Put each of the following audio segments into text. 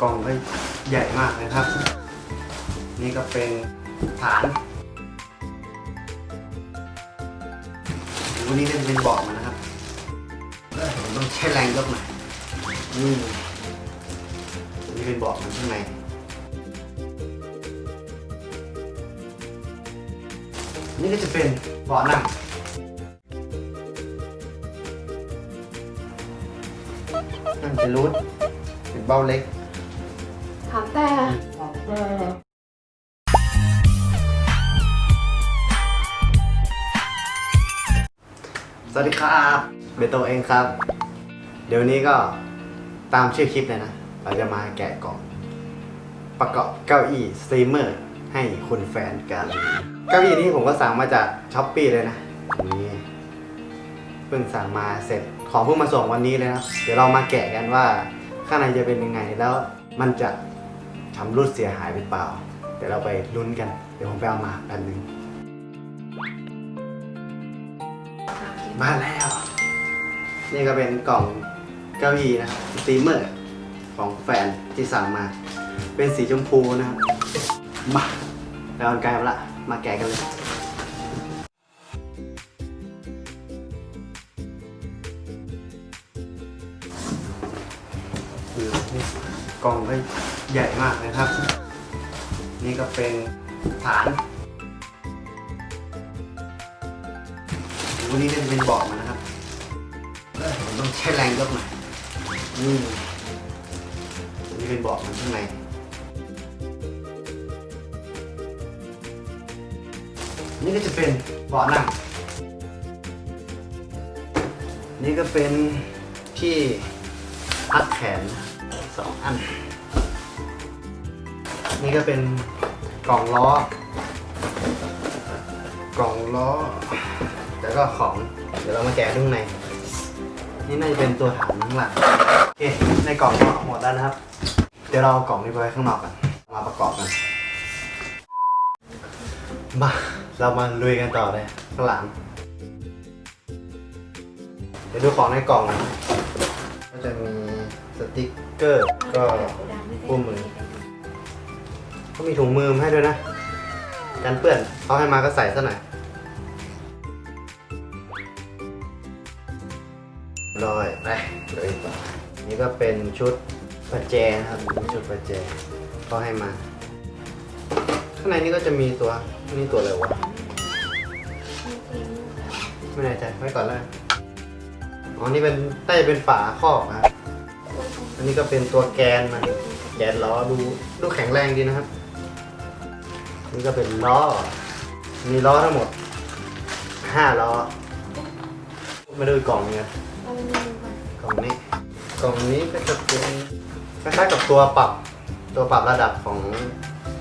กล่องก็ใหญ่มากเลยครับ นี่ก็เป็นฐานวันนี้จะเป็นเบอกมันนะครับเอ้ยผมต้องใช้แรงยกหน่อยนี่นี่เป็นเบอกมันข้างในนี่ก็จะเป็นเบาะนั่งนั่งจะรูดเป็นเบ้าเล็ก ถามแต่สวัสดีครับเบโตเองครับ เดี๋ยวนี้ก็ตามชื่อคลิปเลยนะ เราจะมาแกะกล่องประกอบเก้าอี้สตรีมเมอร์ให้คุณแฟนกัน เก้าอี้นี้ผมก็สั่งมาจากช้อปปี้เลยนะนี่เพิ่งสั่งมาเสร็จของเพิ่งมาส่งวันนี้เลยนะ เดี๋ยวเรามาแกะกันว่าข้างในจะเป็นยังไงแล้วมันจะ ชำรุดเสียหายหรือเปล่า เดี๋ยวเราไปลุ้นกัน เดี๋ยวผมไปเอามาแป๊บนึง มาแล้ว นี่ก็เป็นกล่องเก้าอี้นะครับสตรีมเมอร์ของแฟนที่สั่งมา เป็นสีชมพูนะครับ มาแล้วกันไกลมาละมาแกะกันเลย กล่องก็ใหญ่มากเลยครับ นี่ก็เป็นฐานวันนี้จะเป็นเบอกมันนะครับเอ้ยผมต้องใช้แรงยกหน่อยนี่นี่เป็นเบอกมันข้างในนี่ก็จะเป็นเบาะนั่ง นี่ก็เป็นที่พักแขน สองอัน นี่ก็เป็นกล่องล้อ กล่องล้อ แล้วก็ของ เดี๋ยวเรามาแกะข้างใน นี่น่าจะเป็นตัวฐานข้างหลังโอเค ในกล่องก็หมดแล้วนะครับ เดี๋ยวเราเอากล่องนี้ไปไว้ข้างนอกกัน มาประกอบกันมาเรามาลุยกันต่อเลยข้างหลัง เดี๋ยวดูของในกล่องก็จะมี สติกเกอร์ก็คู่มือก็มีถุงมือมาให้ด้วยนะกันเปื้อนเขาให้มาก็ใส่ซะหน่อยร้อยไปเลยต่อนี่ก็เป็นชุดประแจนะครับชุดประแจเขาให้มาข้างในนี้ก็จะมีตัวนี่ตัวอะไรวะไม่แน่ใจไว้ก่อนแล้วกันอ๋อนี่เป็นใต้เป็นฝาครอบนะ นนี้ก็เป็นตัวแกนมันแกนล้อดูดูแข็งแรงดีนะครับ นี่ก็เป็นล้อ มีล้อทั้งหมดห้าล้อ มาดูกล่องเนี่ยกล่องนี้ กล่องนี้ก็จะเป็นคล้ายๆกับตัวปรับตัวปรับระดับของ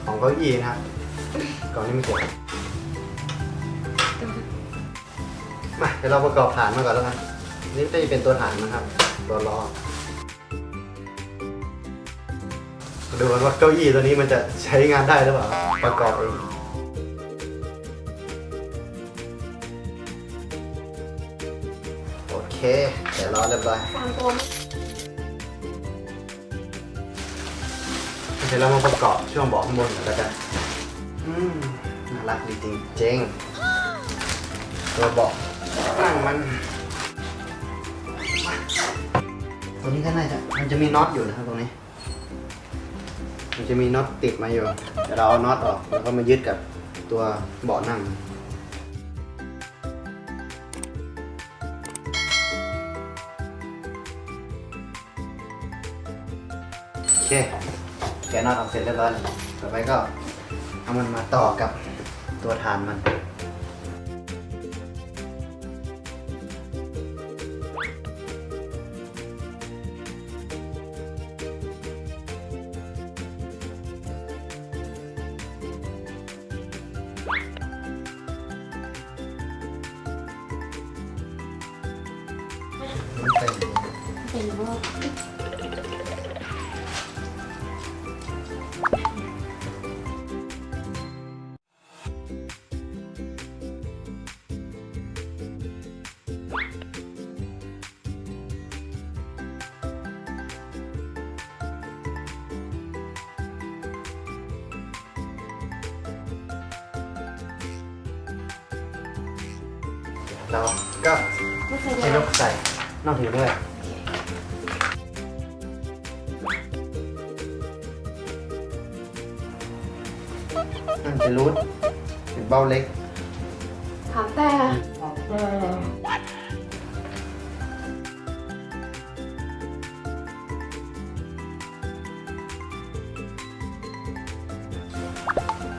ของเก้าอี้นะครับกล่องนี้มีเสียงมาเดี๋ยวเราประกอบฐานมาก่อนแล้วกันนี่จะเป็นตัวฐานนะครับ ตัวล้อ ดูกันว่าเก้าอี้ตัวนี้มันจะใช้งานได้หรือเปล่าประกอบเองโอเคเดี๋ยวรอเรียบร้อยสามตัวเดี๋ยวเรามาประกอบช่วงเบอกข้างบนก่อนแล้วกันอืมน่ารักดีจริงเจ๊งตัวเบอกนั่งมันมาตัวนี้ก็น่าจะมันจะมีน็อตอยู่นะครับตรงนี้ มันจะมีน็อตติดมาอยู่เดี๋ยวเราเอาน็อตออกแล้วก็มายึดกับตัวเบาะนั่งโอเคแกะน็อตออกเสร็จเรียบร้อยแล้วต่อไปก็เอามันมาต่อกับตัวฐานมันมัน 什么？然后，干，鸡肉块，弄。 ก็ไม่เคยให้ได้ยกใส่นอกถือด้วยนั่นจะรูดเป็นเบ้าเล็ก ถามแต่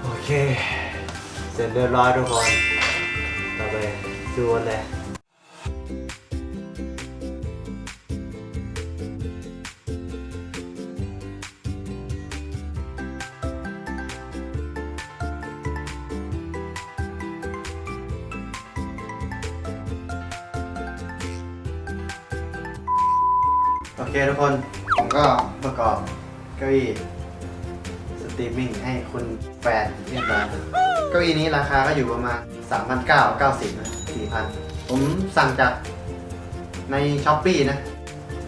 โอเค เสร็จเรียบร้อยทุกคนเราไปดูกันเลย เคทุกคน ผมก็ประกอบเก้าอี้สตรีมมิ่งให้คุณแฟนเรียบร้อยเก้าอี้นี้ราคาก็อยู่ประมาณ3,990นะ4,000 ผมสั่งจากในช้อปปีนะ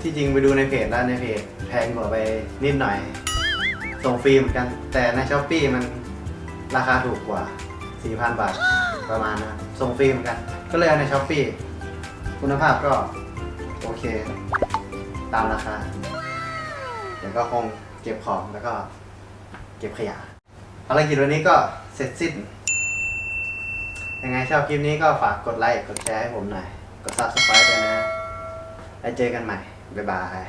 ที่จริงไปดูในเพจแล้วในเพจแพงกว่าไปนิดหน่อย ส่งฟรีเหมือนกัน แต่ในช้อปปีมันราคาถูกกว่า 4,000 บาทประมาณนะส่งฟรีเหมือนกัน ก็เลยเอาในช้อปปีคุณภาพก็โอเค ตามราคา เดี๋ยวก็คงเก็บของแล้วก็เก็บขยะภารกิจวันนี้ก็เสร็จสิ้น ยังไงชอบคลิปนี้ก็ฝากกดไลค์ กดแชร์ให้ผมหน่อย กด subscribe ด้วยนะ แล้วเจอกันใหม่ บ๊ายบาย